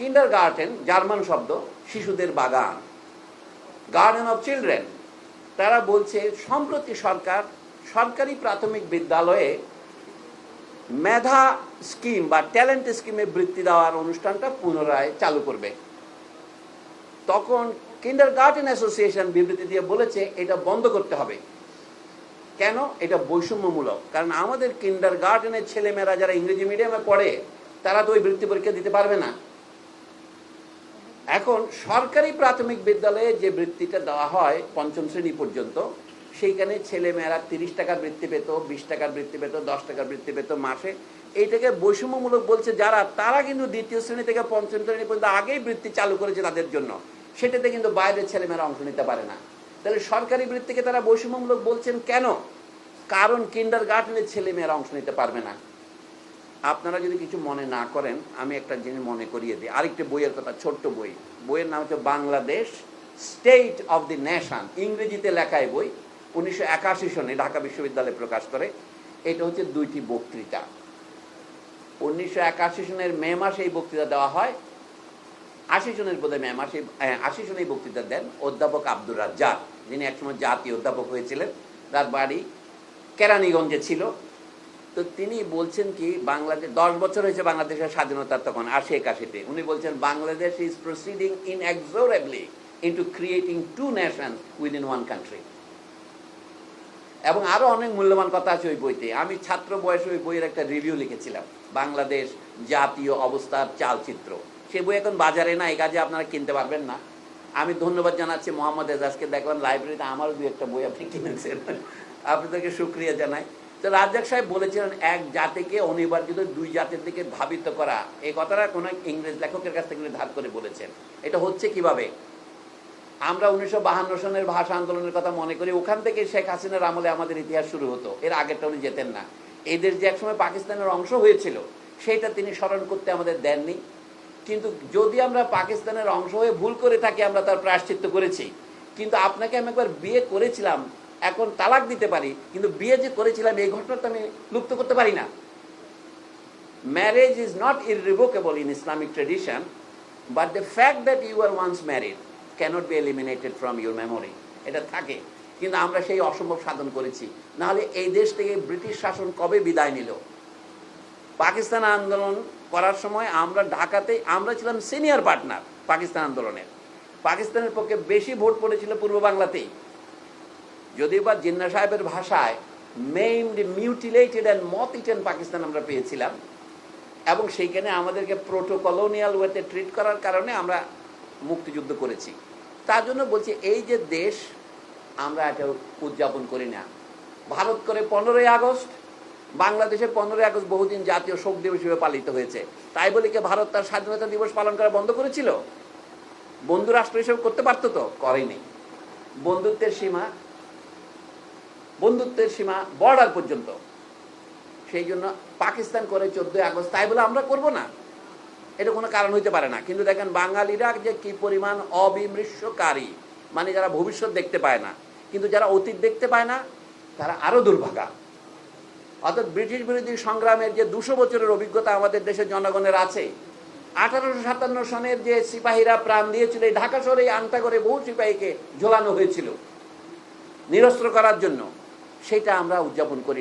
কিন্ডার garden German শব্দ, শিশুদের বাগান। গার্ডেন অফ চিলড্রেন তারা বলছে, সম্প্রতি সরকার, সরকারি প্রাথমিক বিদ্যালয়ে মেধা স্কিম বা ট্যালেন্ট স্কিমে বৃত্তি দেওয়ার অনুষ্ঠানটা পুনরায় চালু করবে। তখন কিন্ডার গার্ডেন অ্যাসোসিয়েশন বিবৃতি দিয়ে বলেছে, এটা বন্ধ করতে হবে। কেন? এটা বৈষম্যমূলক। কারণ আমাদের কিন্ডার গার্ডেনের ছেলেমেয়েরা যারা ইংরেজি মিডিয়ামে পড়ে, তারা তো ওই বৃত্তি পরীক্ষা দিতে পারবে না। এখন সরকারি প্রাথমিক বিদ্যালয়ে যে বৃত্তিটা দেওয়া হয় পঞ্চম শ্রেণি পর্যন্ত, সেইখানে ছেলেমেয়েরা তিরিশ টাকার বৃত্তি পেত, বিশ টাকার বৃত্তি পেত, দশ টাকার বৃত্তি পেত মাসে। এইটাকে বৈষম্যমূলক বলছে যারা, তারা কিন্তু দ্বিতীয় শ্রেণি থেকে পঞ্চম শ্রেণি পর্যন্ত আগেই বৃত্তি চালু করেছে তাদের জন্য। সেটাতে কিন্তু বাইরের ছেলেমেয়েরা অংশ নিতে পারে না। তাহলে সরকারি বৃত্তিকে তারা বৈষম্যমূলক বলছেন কেন? কারণ কিন্ডার গার্ডেনের ছেলেমেয়েরা অংশ নিতে পারবে না। আপনারা যদি কিছু মনে না করেন আমি একটা জিনিস মনে করিয়ে দিই। আরেকটি বইয়ের কথা ছোট্ট বই। বইয়ের নাম হচ্ছে Bangladesh state of the nation ইংরেজিতে লেখায় বই। উনিশশো একাশি সনে ঢাকা বিশ্ববিদ্যালয়ে প্রকাশ করে। এটা হচ্ছে দুইটি বক্তৃতা। উনিশশো একাশি সনের মে মাসে এই বক্তৃতা দেওয়া হয়। আশি সনের বোধ মে মাসে হ্যাঁ, আশি সনে বক্তৃতা দেন অধ্যাপক আব্দুর রাজ্জাক। যিনি একসময় জাতীয় অধ্যাপক হয়েছিলেন। তার বাড়ি কেরানীগঞ্জে ছিল। তো তিনি বলছেন কি, বাংলাদেশ দশ বছর হয়েছে বাংলাদেশের স্বাধীনতার তখন আশি একাশিতে। উনি বলছেন, Bangladesh is proceeding inexorably into creating two nation within one country এবং আরও অনেক মূল্যবান কথা আছে ওই বইতে। আমি ছাত্র বয়সে ওই বইয়ের একটা রিভিউ লিখেছিলাম, বাংলাদেশ জাতীয় অবস্থার চালচিত্র। সে বই এখন বাজারে না, এই কাজে আপনারা কিনতে পারবেন না। আমি ধন্যবাদ জানাচ্ছি মোহাম্মদ এজাজকে, দেখলাম লাইব্রেরিতে আমারও দু একটা বই আপনি কিনেছেন। আপনাদেরকে সুক্রিয়া জানাই। তো রাজ্জাক সাহেব বলেছিলেন, এক জাতিকে অনিবার্য দুই জাতির দিকে ধাবিত করা। এই কথাটা কোনো ইংরেজ লেখকের কাছ থেকে ধার করে বলেছেন। এটা হচ্ছে কীভাবে? আমরা উনিশশো সনের ভাষা আন্দোলনের কথা মনে করি, ওখান থেকে শেখ হাসিনার আমলে আমাদের ইতিহাস শুরু হতো। এর আগেরটা উনি যেতেন না। এই দেশ যে একসময় পাকিস্তানের অংশ হয়েছিল সেটা তিনি স্মরণ করতে আমাদের দেননি। কিন্তু যদি আমরা পাকিস্তানের অংশ হয়ে ভুল করে থাকি, আমরা তার প্রায়শ্চিত্ত করেছি। কিন্তু আপনাকে আমি একবার বিয়ে করেছিলাম এখন তালাক দিতে পারি কিন্তু বিয়ে যে করেছিলাম এই ঘটনা তো আমি লুপ্ত করতে পারি না। Marriage is not irrevocable in Islamic tradition, but the fact that you were once married cannot be eliminated from your memory. এটা থাকে কিন্তু আমরা সেই অসম্ভব সাধন করেছি। নাহলে এই দেশ থেকে ব্রিটিশ শাসন কবে বিদায় নিল? পাকিস্তান আন্দোলন করার সময় আমরা ঢাকাতে আমরা ছিলাম সিনিয়র পার্টনার পাকিস্তান আন্দোলনের। পাকিস্তানের পক্ষে বেশি ভোট পড়েছিল পূর্ব বাংলাতেই। যদিও বা জিন্না সাহেবের ভাষায় maimed mutilated and moth eaten Pakistan আমরা পেয়েছিলাম, এবং সেইখানে আমাদেরকে প্রোটোকলোনিয়াল ওয়েতে ট্রিট করার কারণে আমরা মুক্তিযুদ্ধ করেছি। তার জন্য বলছি, এই যে দেশ আমরা এটা উদযাপন করি না। ভারত করে পনেরোই আগস্ট, বাংলাদেশে পনেরোই আগস্ট বহুদিন জাতীয় শোক দিবস হিসেবে পালিত হয়েছে। তাই বলে কি ভারত তার স্বাধীনতা দিবস পালন করা বন্ধ করেছিল? বন্ধু রাষ্ট্র হিসেবে করতে পারতো তো? করেনি। বন্ধুত্বের সীমা বন্ধুত্বের সীমা বর্ডার পর্যন্ত। সেই জন্য পাকিস্তান করে চোদ্দই আগস্ট, তাই বলে আমরা করব না। এটা কোনো কারণ হইতে পারে না। কিন্তু দেখেন, বাঙালিরা যে কি পরিমাণ অবিমৃষ্যকারী মানে যারা ভবিষ্যৎ দেখতে পায় না, কিন্তু যারা অতীত দেখতে পায় না, তারা আরও দুর্ভাগা। অর্থাৎ ব্রিটিশ বিরোধী সংগ্রামের যে দুশো বছরের অভিজ্ঞতা আমাদের দেশের জনগণের আছে, আঠারোশো সাতান্ন সনের যে সিপাহীরা প্রাণ দিয়েছিল, এই ঢাকা শহরে আনটা করে বহু সিপাহীকে ঝোলানো হয়েছিল, নিরস্ত্র করার জন্য। সেটা আমরা উদযাপন করি।